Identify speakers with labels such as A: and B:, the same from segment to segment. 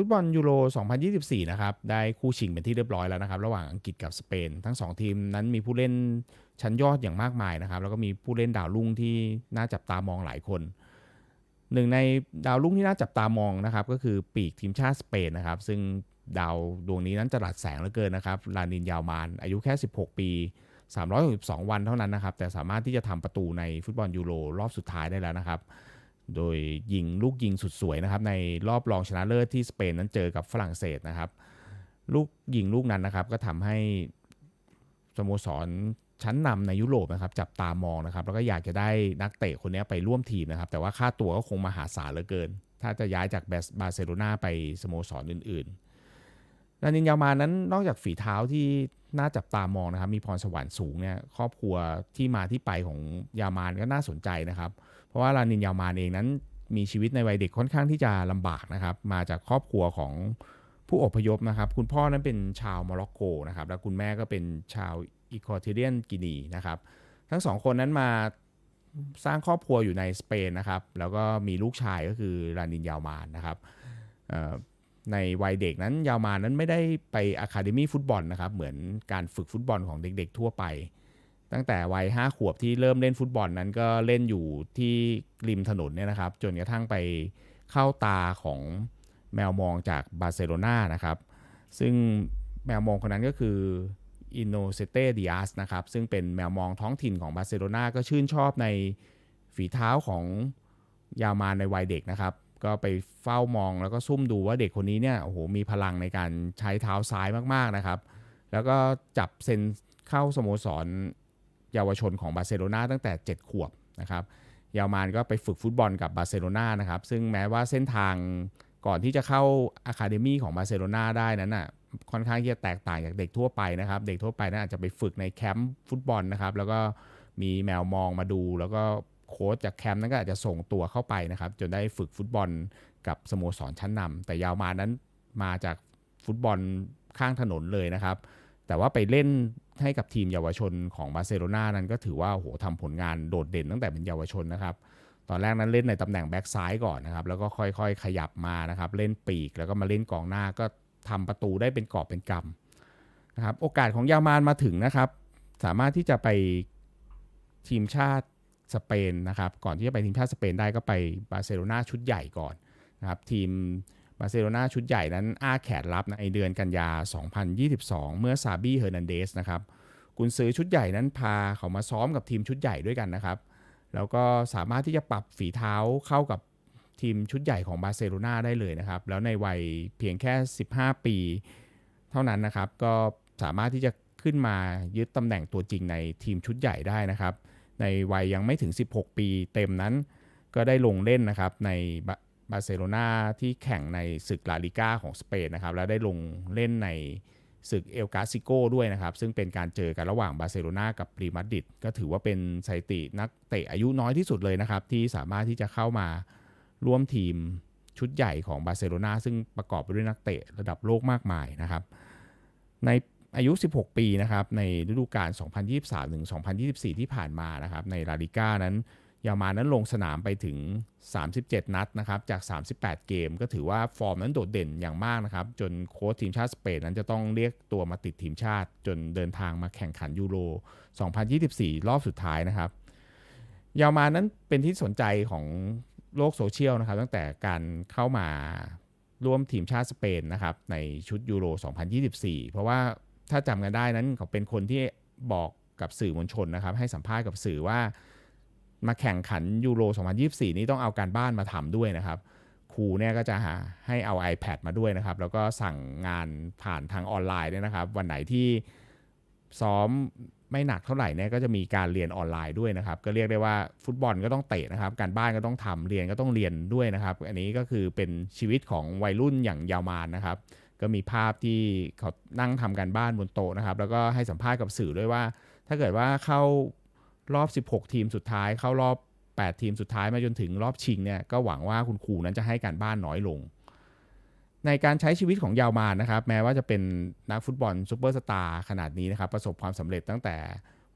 A: ุตบอลยูโร 2024 นะครับ ได้คู่ชิงเป็นที่เรียบร้อยแล้วนะครับ ระหว่างอังกฤษกับสเปน ทั้ง 2 ทีมนั้นมีผู้เล่นชั้นยอดอย่างมากมายนะครับ แล้วก็มีผู้เล่นดาวรุ่งที่น่าจับตามองหลายคน หนึ่งในดาวรุ่งที่น่าจับตามองนะครับ ก็คือปีกทีมชาติสเปนนะครับ ซึ่งดาวดวงนี้นั้นจะรัสแสงเหลือเกินนะครับ ลานินยาวมาน อายุแค่ 16 ปี 362 วันเท่านั้นนะครับ แต่สามารถที่จะทำประตูในฟุตบอลยูโรรอบสุดท้ายได้แล้วนะครับ โดยยิงลูกยิงสุดสวยนะครับในรอบรองชนะเลิศที่สเปนนั้นเจอกับฝรั่งเศสนะครับ ลูกยิงลูกนั้นนะครับก็ทำให้สโมสรชั้นนำในยุโรปนะครับจับตามองนะครับ แล้วก็อยากจะได้นักเตะคนนี้ไปร่วมทีมนะครับ แต่ว่าค่าตัวก็คงมหาศาลเหลือเกิน ถ้าจะย้ายจากบาร์เซโลนาไปสโมสรอื่นๆ ลานินยามานั้นนอกจากฝีเท้าที่น่าจับตามองนะครับ มีพรสวรรค์สูงเนี่ยครอบครัวที่มาที่ไปของยามานก็น่าสนใจนะครับ เพราะว่าลานินยามานเองนั้นมีชีวิตในวัยเด็กค่อนข้างที่จะลำบากนะครับ มาจากครอบครัวของผู้อพยพนะครับ คุณพ่อนั้นเป็นชาวโมร็อกโกนะครับ แล้วคุณแม่ก็เป็นชาวอีควอเทเรียนกินีนะครับ ทั้งสองคนนั้นมาสร้างครอบครัวอยู่ในสเปนนะครับ แล้วก็มีลูกชายก็คือลานินยาวมานนะครับ ในวัยเด็กนั้นยาวมานั้นไม่ได้ไปอะคาเดมี่ฟุตบอลนะครับเหมือนการฝึกฟุตบอลของเด็กๆทั่วไป ตั้งแต่วัย5ขวบที่เริ่มเล่นฟุตบอลนั้นก็เล่นอยู่ที่ริมถนนเนี่ยนะครับ จนกระทั่งไปเข้าตาของแมวมองจากบาร์เซโลนานะครับ ซึ่งแมวมองคนนั้นก็คืออินโนเซเตดิอาสนะครับ ซึ่งเป็นแมวมองท้องถิ่นของบาร์เซโลนาก็ชื่นชอบในฝีเท้าของยาวมาในวัยเด็กนะครับ ก็ไปเฝ้ามองแล้วก็ซุ่มดูว่าเด็กคนนี้เนี่ยโอ้โหมีพลังในการใช้เท้าซ้ายมากๆนะครับ แล้วก็จับเซ็นเข้าสโมสรเยาวชนของบาร์เซโลนาตั้งแต่ 7 ขวบนะครับยาวมานก็ไปฝึกฟุตบอลกับบาร์เซโลนานะครับซึ่งแม้ว่าเส้นทางก่อนที่จะเข้าอะคาเดมี่ของบาร์เซโลนาได้นั้นอะค่อนข้างที่จะแตกต่างจากเด็กทั่วไปนะครับ เด็กทั่วไปนั้นอาจจะไปฝึกในแคมป์ฟุตบอลนะครับ แล้วก็มีแมวมองมาดูแล้วก็ โค้ชจากแคมป์นั้นก็อาจจะส่งตัวเข้าไปนะครับ จนได้ฝึกฟุตบอลกับสโมสรชั้นนำแต่ยาวมานั้นมาจากฟุตบอลข้างถนนเลยนะครับ แต่ว่าไปเล่นให้กับทีมเยาวชนของบาร์เซโลนานั้นก็ถือว่าโหทำผลงานโดดเด่นตั้งแต่เป็นเยาวชนนะครับ ตอนแรกนั้นเล่นในตำแหน่งแบ็กซ้ายก่อนนะครับ แล้วก็ค่อยๆ ขยับมานะครับ เล่นปีกแล้วก็มาเล่นกองหน้าก็ทำประตูได้เป็นกอบเป็นกำนะครับ โอกาสของยามานมาถึงนะครับ สามารถที่จะไปทีมชาติ สเปนนะครับก่อนที่จะไปทีมชาติสเปนได้ก็ไปบาร์เซโลนาชุดใหญ่ก่อนนะครับทีมบาร์เซโลนาชุดใหญ่นั้นอ้าแขนรับในเดือนกันยา 2022 เมื่อซาบี้เฮอร์นันเดสนะครับกุนซื้อชุดใหญ่นั้นพาเขามาซ้อมกับทีมชุดใหญ่ด้วยกันนะครับ แล้วก็สามารถที่จะปรับฝีเท้าเข้ากับทีมชุดใหญ่ของบาร์เซโลนาได้เลยนะครับ แล้วในวัยเพียงแค่ 15 ปี เท่านั้นนะครับ ก็สามารถที่จะขึ้นมายึดตำแหน่งตัวจริงในทีมชุดใหญ่ได้นะครับ ในวัยยังไม่ถึง 16 ปีเต็มนั้น ก็ได้ลงเล่นนะครับในบาร์เซโลนาที่แข่งในศึกลาลิก้าของสเปนนะครับแล้วได้ลงเล่นในศึกเอลกาซิโกด้วยนะครับ ซึ่งเป็นการเจอกันระหว่างบาร์เซโลนากับรีมาดริดก็ถือว่าเป็นสถิตินักเตะอายุน้อยที่สุดเลยนะครับ ที่สามารถที่จะเข้ามาร่วมทีมชุดใหญ่ของบาร์เซโลนาซึ่งประกอบไปด้วยนักเตะระดับโลกมากมายนะครับ ใน อายุ 16 ปีนะครับในฤดูกาล 2023 ถึง 2024 ที่ผ่านมานะครับในลาลิก้านั้นยามานั้นลงสนามไปถึง 37 นัดนะครับจาก 38 เกม ก็ถือว่าฟอร์มนั้นโดดเด่นอย่างมากนะครับ จนโค้ชทีมชาติสเปนนั้นจะต้องเรียกตัวมาติดทีมชาติ จนเดินทางมาแข่งขันยูโร 2024 รอบสุดท้ายนะครับยามานั้นเป็นที่สนใจของโลกโซเชียลนะครับ ตั้งแต่การเข้ามาร่วมทีมชาติสเปนนะครับในชุดยูโร 2024 เพราะว่า ถ้าจำกันได้นั้นเขาเป็นคนที่บอกกับสื่อมวลชนนะครับ ให้สัมภาษณ์กับสื่อว่า มาแข่งขันยูโร 2024 นี้ต้องเอาการบ้านมาทำด้วยนะครับครูเนี่ยก็จะหาให้เอา iPad มาด้วยนะครับ แล้วก็สั่งงานผ่านทางออนไลน์เนี่ยนะครับ วันไหนที่ซ้อมไม่หนักเท่าไหร่เนี่ยก็จะมีการเรียนออนไลน์ด้วยนะครับ ก็เรียกได้ว่าฟุตบอลก็ต้องเตะนะครับ การบ้านก็ต้องทำเรียนก็ต้องเรียนด้วยนะครับ อันนี้ก็คือเป็นชีวิตของวัยรุ่นอย่างยาวมานนะครับ ก็มีภาพที่เขานั่งทำการบ้านบนโต๊ะนะครับ แล้วก็ให้สัมภาษณ์กับสื่อด้วยว่า ถ้าเกิดว่าเข้ารอบ 16 ทีมสุดท้าย เข้ารอบ 8 ทีมสุดท้ายมาจนถึงรอบชิงเนี่ยก็หวังว่าคุณครูนั้นจะให้การบ้านน้อยลง ในการใช้ชีวิตของยาวมานนะครับ แม้ว่าจะเป็นนักฟุตบอลซูเปอร์สตาร์ขนาดนี้นะครับ ประสบความสำเร็จตั้งแต่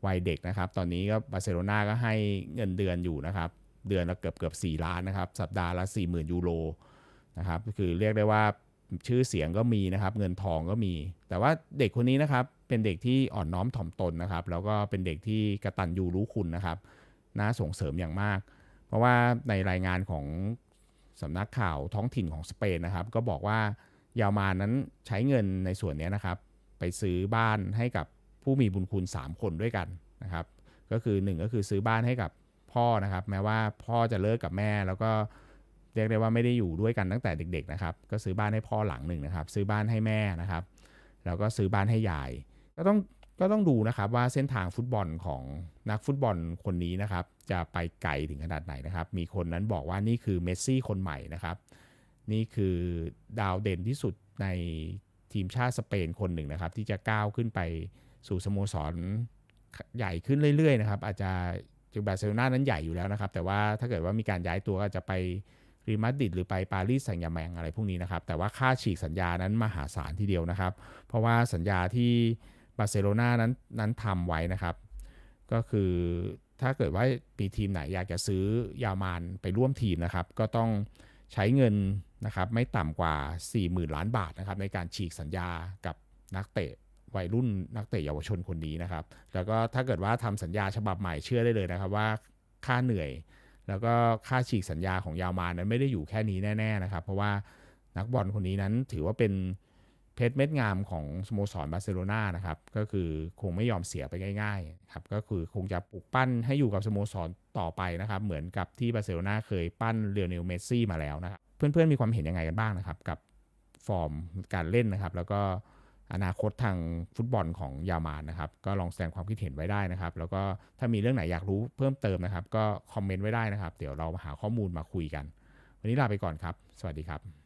A: วัยเด็กนะครับ ตอนนี้ก็บาร์เซโลนาก็ให้เงินเดือนอยู่นะครับ เดือนละเกือบเกือบ4ล้านนะครับ สัปดาห์ละ 40,000 ยูโรนะครับ คือเรียกได้ว่า ชื่อเสียงก็มีนะครับ เงินทองก็มี แต่ว่าเด็กคนนี้นะครับ เป็นเด็กที่อ่อนน้อมถ่อมตนนะครับ แล้วก็เป็นเด็กที่กระตันยูรู้คุณนะครับน่าส่งเสริมอย่างมาก เพราะว่าในรายงานของสำนักข่าวท้องถิ่นของสเปนนะครับ ก็บอกว่ายาวมานั้นใช้เงินในส่วนนี้นะครับ ไปซื้อบ้านให้กับผู้มีบุญคุณ 3 คนด้วยกันนะครับ ก็คือ 1 ก็คือซื้อบ้านให้กับพ่อนะครับ แม้ว่าพ่อจะเลิกกับแม่แล้วก็ เรียกได้ว่าไม่ได้อยู่ด้วยกันตั้งแต่เด็กๆนะครับ ก็ซื้อบ้านให้พ่อหลังหนึ่งนะครับ ซื้อบ้านให้แม่นะครับ แล้วก็ซื้อบ้านให้ยาย ก็ต้องก็ต้องดูนะครับว่าเส้นทางฟุตบอลของนักฟุตบอลคนนี้นะครับ จะไปไกลถึงขนาดไหนนะครับ มีคนนั้นบอกว่านี่คือเมสซี่คนใหม่นะครับ นี่คือดาวเด่นที่สุดในทีมชาติสเปนคนหนึ่งนะครับ ที่จะก้าวขึ้นไปสู่สโมสรใหญ่ขึ้นเรื่อยๆนะครับ อาจจะถึงบาร์เซโลนานั้นใหญ่อยู่แล้วนะครับ แต่ว่าถ้าเกิดว่ามีการย้ายตัวก็จะไป รีมาดริดหรือไปปารีสแซงต์แยแมงอะไรพวกนี้นะครับ แต่ว่าค่าฉีกสัญญานั้นมหาศาลทีเดียวนะครับ เพราะว่าสัญญาที่บาร์เซโลนานั้นนั้นทำไว้นะครับ ก็คือถ้าเกิดว่ามีทีมไหนอยากจะซื้อยามานไปร่วมทีมนะครับ ก็ต้องใช้เงินนะครับไม่ต่ำกว่า 40,000 ล้านบาทนะครับ ในการฉีกสัญญากับนักเตะวัยรุ่นนักเตะเยาวชนคนนี้นะครับ แล้วก็ถ้าเกิดว่าทำสัญญาฉบับใหม่เชื่อได้เลยนะครับว่าค่าเหนื่อย แล้วก็ค่าฉีกสัญญาของยาวมานั้นไม่ได้อยู่แค่นี้แน่ ๆนะครับ เพราะว่านักบอลคนนี้นั้นถือว่าเป็นเพชรเม็ดงามของสโมสรบาร์เซโลนานะครับ ก็คือคงไม่ยอมเสียไปง่ายๆครับก็คือคงจะปลุกปั้นให้อยู่กับสโมสรต่อไปนะครับ เหมือนกับที่บาร์เซโลนาเคยปั้นเรียวเนลเมสซี่มาแล้วนะครับ เพื่อนๆมีความเห็นยังไงกันบ้างนะครับ กับฟอร์มการเล่นนะครับ แล้วก็ อนาคตทางฟุตบอลของยามานนะครับ ก็ลองแสดงความคิดเห็นไว้ได้นะครับ แล้วก็ถ้ามีเรื่องไหนอยากรู้เพิ่มเติมนะครับ ก็คอมเมนต์ไว้ได้นะครับ เดี๋ยวเราหาข้อมูลมาคุยกัน วันนี้ลาไปก่อนครับ สวัสดีครับ